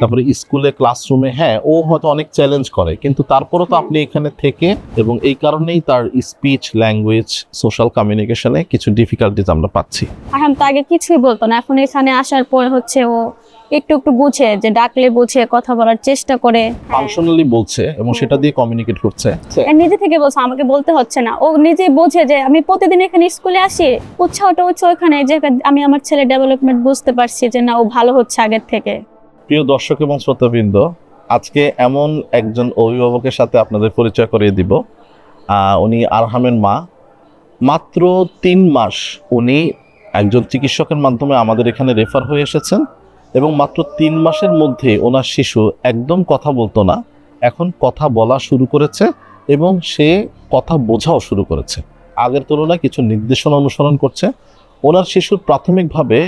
তারপরে স্কুলে ক্লাসরুমে হ্যাঁ ও হয়তো অনেক চ্যালেঞ্জ করে কিন্তু তারপরও তো আপনি এখানে থেকে এবং এই কারণেই তার স্পিচ ল্যাঙ্গুয়েজ সোশ্যাল কমিউনিকেশনে কিছু ডিফিকাল্টিজ আমরা পাচ্ছি। আরহাম তো আগে কিছুই বলতো না এখন এখানে আসার পর হচ্ছে ও একটু একটু বুঝে যে ডাকলে বুঝে কথা বলার চেষ্টা করে। ফাংশনালি বলছে এবং সেটা দিয়ে কমিউনিকেট করছে। আর নিজে থেকে বলছে আমাকে বলতে হচ্ছে না। ও নিজে বোঝে যে আমি প্রতিদিন এখানে স্কুলে আসি উৎসাহটা হচ্ছে ওখানে যে আমি আমার ছেলে ডেভেলপমেন্ট বুঝতে পারছি যে না ও ভালো হচ্ছে আগের থেকে। প্রিয় দর্শক এবং শ্রোতাবৃন্দ, আজকে এমন একজন অভিভাবকের সাথে আপনাদের পরিচয় করিয়ে দিব। উনি আরহামের মা। মাত্র তিন মাস উনি একজন চিকিৎসকের মাধ্যমে আমাদের এখানে রেফার হয়ে এসেছেন এবং মাত্র তিন মাসের মধ্যে ওনার শিশু একদম কথা বলতো না, এখন কথা বলা শুরু করেছে এবং সে কথা বোঝাও শুরু করেছে। আগের তুলনায় কিছু নির্দেশনা অনুসরণ করছে। ওনার শিশুর প্রাথমিকভাবে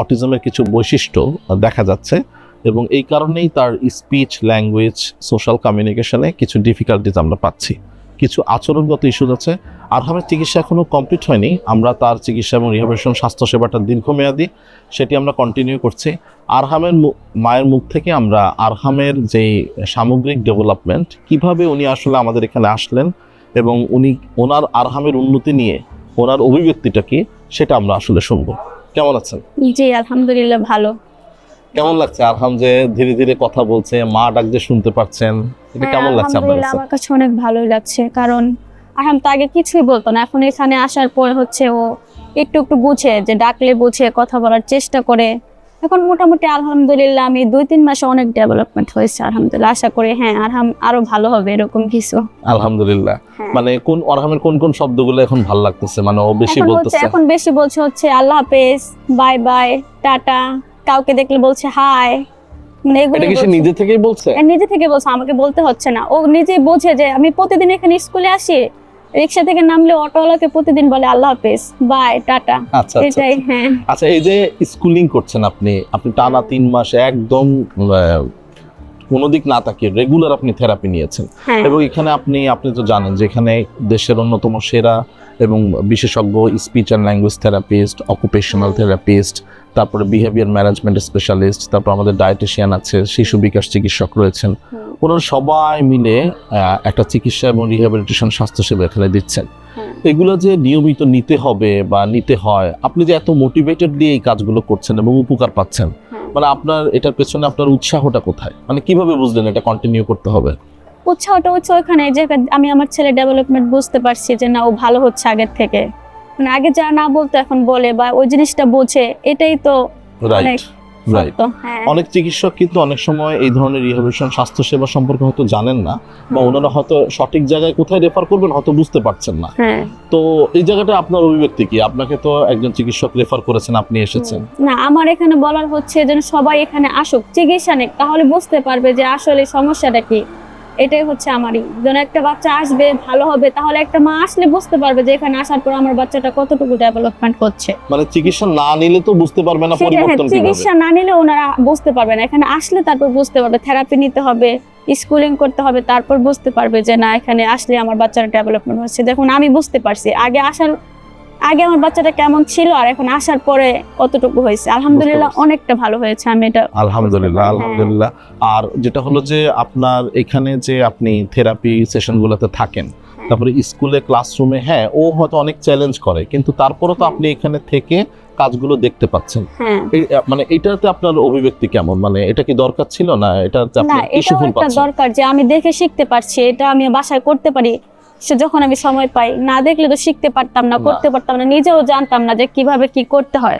অটিজমের কিছু বৈশিষ্ট্য দেখা যাচ্ছে। এবং এই কারণেই তার স্পিচ ল্যাঙ্গুয়েজ সোশ্যাল কমিউনিকেশনে কিছু ডিফিকাল্টিজ আমরা পাচ্ছি। কিছু আচরণগত ইস্যুজ আছে। আরহামের চিকিৎসা এখনও কমপ্লিট হয়নি। আমরা তার চিকিৎসা এবং রিহাবিলিটেশন স্বাস্থ্যসেবাটা দীর্ঘমেয়াদী, সেটি আমরা কন্টিনিউ করছি। আরহামের মায়ের মুখ থেকে আমরা আরহামের যে সামগ্রিক ডেভেলপমেন্ট কীভাবে উনি আসলে আমাদের এখানে আসলেন এবং উনি ওনার আরহামের উন্নতি নিয়ে ওনার অভিব্যক্তিটা কি, সেটা আমরা আসলে শুনব। কেমন আছেন? জি, আলহামদুলিল্লাহ, ভালো। কেমন লাগছে? আরহাম যে ধীরে ধীরে কথা বলছে মা ডাক যে শুনতে পাচ্ছেন এটা হ্যাঁ, কেমন লাগছে আপনার আলহামদুলিল্লাহ কাছে? আমার কাছে অনেক ভালোই লাগছে। কারণ আরহাম তো আগে কিছুই বলতো না এখন এখানে আসার পর হচ্ছে ও একটু একটু বুঝে যে ডাকলে বুঝে কথা বলার চেষ্টা করে। এখন মোটামুটি আলহামদুলিল্লাহ আমি দুই তিন মাসে অনেক ডেভেলপমেন্ট হয়েছে আলহামদুলিল্লাহ। আশা করি হ্যাঁ আরহাম আরও ভালো হবে এরকম কিছু। আলহামদুলিল্লাহ। হ্যাঁ। মানে কোন আরহামের কোন কোন শব্দগুলো এখন ভালো লাগতেছে? মানে ও বেশি বলতেছে। এখন বেশি বলছে হচ্ছে আল্লাহ হাফেজ বাই বাই টাটা। কাউকে দেখলে বলছে হাই। মানে এটা কি সে নিজে থেকেই বলছে? নিজে থেকে বলছে আমাকে বলতে হচ্ছে না। ও নিজে বোঝে যে আমি প্রতিদিন এখানে স্কুলে আসি রিক্সা থেকে নামলে অটোওয়ালাকে প্রতিদিন বলে আল্লাহ হাফেজ বাই টাটা। আচ্ছা আচ্ছা এটাই হ্যাঁ। আচ্ছা এই যে স্কুলিং করছেন আপনি আপনি টানা তিন মাস একদম কোনো দিক না তাকিয়ে রেগুলার আপনি থেরাপি নিয়েছেন। হ্যাঁ। এবং এখানে আপনি আপনি তো জানেন যে এখানে দেশের অন্যতম সেরা এবং বিশেষজ্ঞ speech and language therapist occupational therapist তারপরে বিহেভিয়ার ম্যানেজমেন্ট স্পেশালিস্ট তারপর আমাদের ডায়েটিশিয়ান আছে শিশু বিকাশ চিকিৎসক রয়েছেন। ওনারা সবাই মিলে একটা চিকিৎসা এবং রিহ্যাবিলিটেশন স্বাস্থ্যসেবা এখানে দিচ্ছেন। এগুলো যে নিয়মিত নিতে হবে বা নিতে হয় আপনি যে এত মোটিভেটেড দিয়ে এই কাজগুলো করছেন এবং উপকার পাচ্ছেন। মানে আপনার এটার পেছনে আপনার উৎসাহটা কোথায়? মানে কীভাবে বুঝলেন এটা কন্টিনিউ করতে হবে? উৎসাহটা হচ্ছে ওখানে যে আমি আমার ছেলে ডেভেলপমেন্ট বুঝতে পারছি যে না ও ভালো হচ্ছে আগের থেকে। মানে আগে যা না বলতো এখন বলে বা ওই জিনিসটা বোঝে এটাই তো রাইট অনেক রাইট হ্যাঁ। অনেক চিকিৎসক কিন্তু অনেক সময় এই ধরনের রিহাবিলিটেশন স্বাস্থ্যসেবা সম্পর্কে হয়তো জানেন না বা ওনারা হয়তো সঠিক জায়গায় কোথায় রেফার করবেন হয়তো বুঝতে পারছেন না। হ্যাঁ। তো এই জায়গাটা আপনার অভিব্যক্তি কি? আপনাকে তো একজন চিকিৎসক রেফার করেছেন আপনি এসেছেন। না আমার এখানে বলার হচ্ছে যেন সবাই এখানে আসুক চিকিৎসা নিক তাহলে বুঝতে পারবে যে আসলে সমস্যাটা কি। এটাই হচ্ছে আমারই যেন একটা বাচ্চা আসবে ভালো হবে তাহলে একটা মা আসলে বুঝতে পারবে যে এখানে আসার পর আমার বাচ্চাটা কতটুকু ডেভেলপমেন্ট করছে। মানে চিকিৎসা না নিলে তো বুঝতে পারবে না পরিবর্তন কীভাবে। চিকিৎসা না নিলে ওনারা বুঝতে পারবে না। এখানে আসলে তারপর বুঝতে পারবে থেরাপি নিতে হবে স্কুলিং করতে হবে তারপর বুঝতে পারবে যে না এখানে আসলে আমার বাচ্চাটা ডেভেলপমেন্ট হচ্ছে। দেখুন আমি বুঝতে পারছি। আগে আসার আগে আমার বাচ্চাটা কেমন ছিল আর এখন আসার পরে কতটুকু হয়েছে? আলহামদুলিল্লাহ অনেকটা ভালো হয়েছে আমি এটা আলহামদুলিল্লাহ হ্যাঁ। আলহামদুলিল্লাহ। আর যেটা হলো যে আপনার এখানে যে আপনি থেরাপি সেশনগুলোতে থাকেন তারপরে স্কুলে ক্লাসরুমে হ্যাঁ ও হয়তো অনেক চ্যালেঞ্জ করে কিন্তু তারপরও তো আপনি এখানে থেকে কাজগুলো দেখতে পাচ্ছেন। হ্যাঁ। মানে এটাতে আপনার অভিব্যক্তি কেমন? মানে এটা কি দরকার ছিল না? এটাতে না আপনি কি সুফল পাচ্ছেন? দরকার যে আমি দেখে শিখতে পারছি এটা আমি বাসায় করতে পারি। সে যখন আমি সময় পাই না দেখলে তো শিখতে পারতাম না। করতে পারতাম না নিজেও জানতাম না যে কীভাবে কি করতে হয়।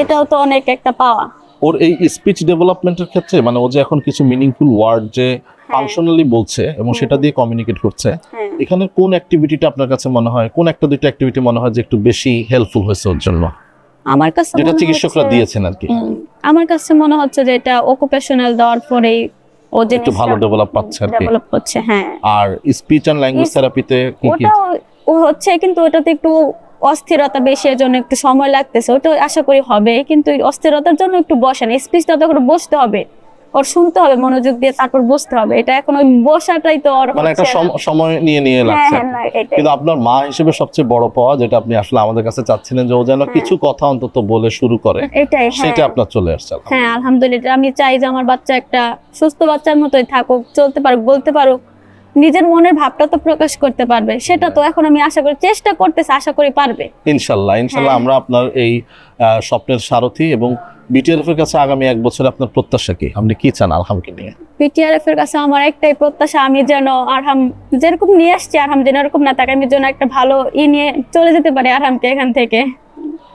এটাও তো অনেক একটা পাওয়া। ওর এই স্পিচ ডেভেলপমেন্টের ক্ষেত্রে মানে ও যে এখন কিছু মিনিংফুল ওয়ার্ড যে ফাংশনালি বলছে এবং সেটা দিয়ে কমিউনিকেট করছে হ্যাঁ। এখানে কোন অ্যাক্টিভিটিটা আপনার কাছে মনে হয় কোন একটা দুইটা অ্যাক্টিভিটি মনে হয় যে একটু বেশি হেল্পফুল হয়েছে ওর জন্য? আমার কাছে যেটা চিকিৎসকরা দিয়েছেন আর কি। আমার কাছে মনে হচ্ছে যে এটা অকুপেশনাল দেওয়ার পরেই ও যে একটু ভালো ডেভেলপ পাচ্ছে আর কি। ডেভেলপ হচ্ছে হ্যাঁ। আর স্পিচ ল্যাঙ্গুয়েজ থেরাপিতে কি কি? ও হচ্ছে কিন্তু ওটাতে একটু অস্থিরতা বেশি এর জন্য একটু সময় লাগতেছে। ওটা আশা করি হবে কিন্তু অস্থিরতার জন্য একটু বসেন। স্পিচটা তো করে বসতে হবে। ওর শুনতে হবে মনোযোগ দিয়ে তারপর বসতে হবে। এটা এখন ওই বসাটাই তো ওর মানে একটা সময় নিয়ে নিয়ে হ্যাঁ লাগছে হ্যাঁ। কিন্তু আপনার মা হিসেবে সবচেয়ে বড় পাওয়া যেটা আপনি আসলে আমাদের কাছে চাচ্ছিলেন যে ও যেন হ্যাঁ। কিছু কথা অন্তত বলে শুরু করে এটাই সেটা আপনার চলে আসছে হ্যাঁ আলহামদুলিল্লাহ। আমি চাই যে আমার বাচ্চা একটা সুস্থ বাচ্চার মতোই থাকুক চলতে পারুক বলতে পারুক। নিজের মনের ভাবটা তো প্রকাশ করতে পারবে। সেটা তো এখন আমি আশা করি চেষ্টা করতেছি আশা করি পারবে। ইনশাল্লাহ ইনশাল্লাহ হ্যাঁ। আমরা আপনার এই স্বপ্নের সারথি এবং বিটিআরএফ এর কাছে আগামী এক বছর আপনার প্রত্যাশা কি? আপনি কি চান আলহামকে নিয়ে পিটিআরএফ এর কাছে আমার একটাই প্রত্যাশা আমি যেন আরহাম যেরকম নিয়ে আসছি আরহাম যেন এরকম না থাকে আমি যেন একটা ভালো ই নিয়ে চলে যেতে পারি আরহামকে এখান থেকে।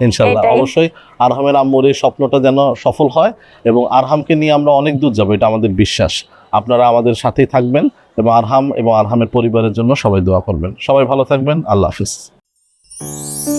ইনশাল্লাহ অবশ্যই আরহামের আম্মুর এই স্বপ্নটা যেন সফল হয় এবং আরহামকে নিয়ে আমরা অনেক দূর যাব এটা আমাদের বিশ্বাস। আপনারা আমাদের সাথেই থাকবেন। এবং আরহাম এবং আরহামের পরিবারের জন্য সবাই দোয়া করবেন। সবাই ভালো থাকবেন। আল্লাহ হাফিজ।